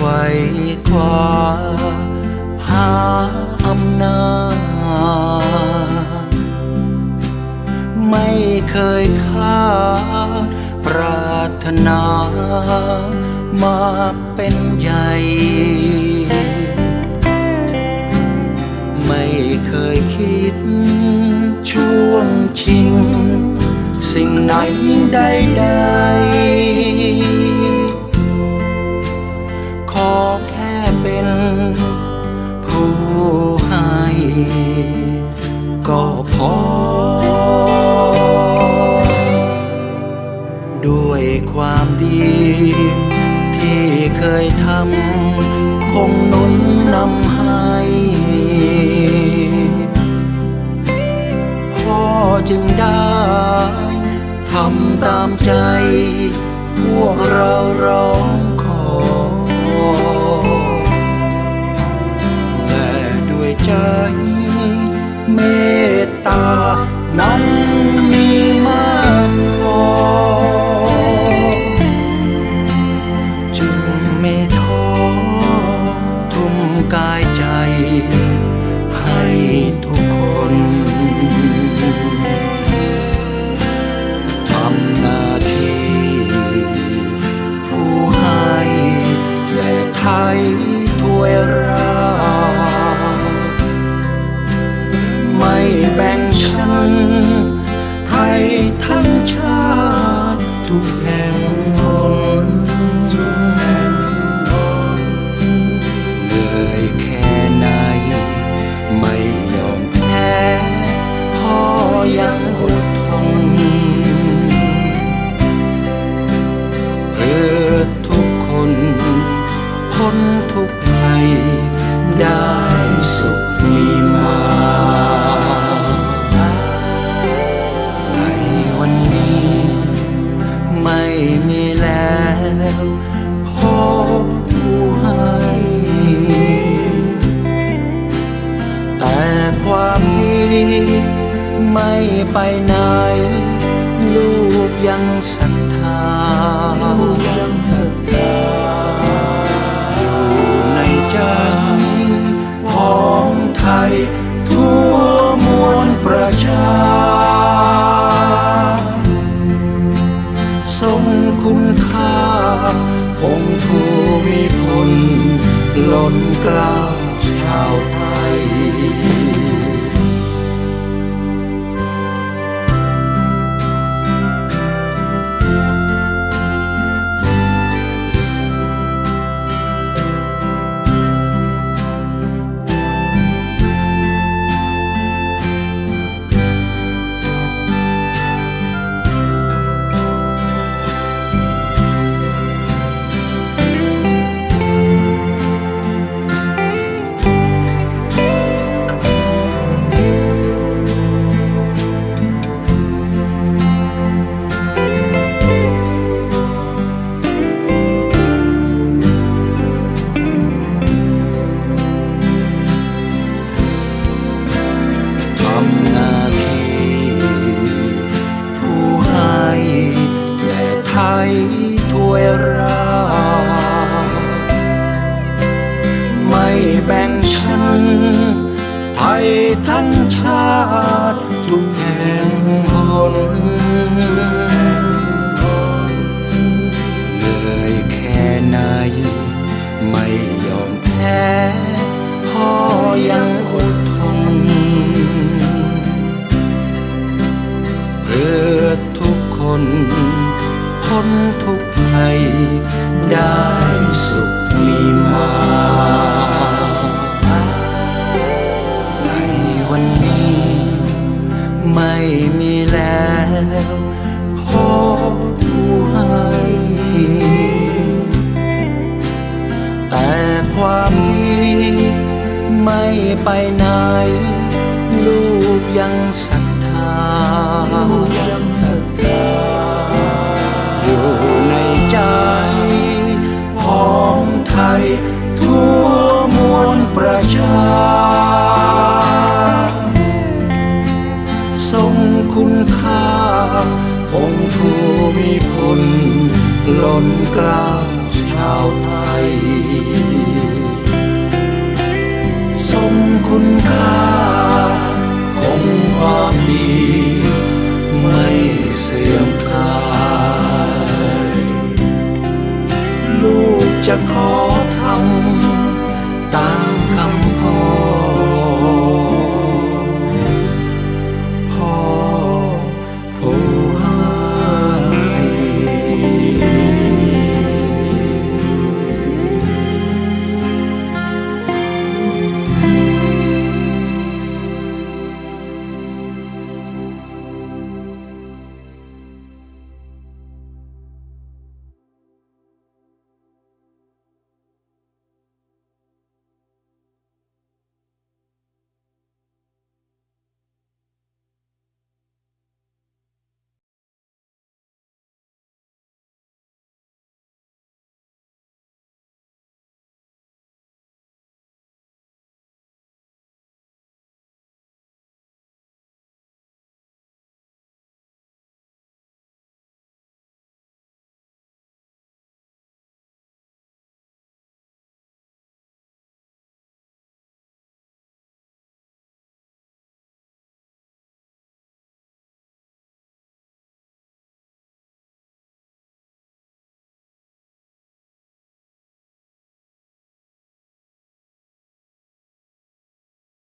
ไว้กว่า หาอำนาจ ไม่เคยคาดปรารถนา มาเป็นใหญ่ ไม่เคยคิด ช่วงชิง สิ่งไหนใดใด จึงได้ทำตามใจ พวกเราร้องขอ แต่ด้วยใจเม แล้วพ่อผู้ให้ แต่ความดีไม่ไปไหน ลูกยังศรัทธายังศรัทธา ทั้งชาติทุกแห่งหนเหนื่อยแค่ไหน ไม่ยอมแพ้พ่อยังอดทน เพื่อทุกคนพ้นทุกภัยได้สุขมีมา ม่มีแล้วพ่อผู้ให้แต่ความดีไม่ไปไหน ลูกยังศรั กล้าชาวไทย สมคุณค่าของความดี ไม่เสื่อมคลาย ลูกจะขอ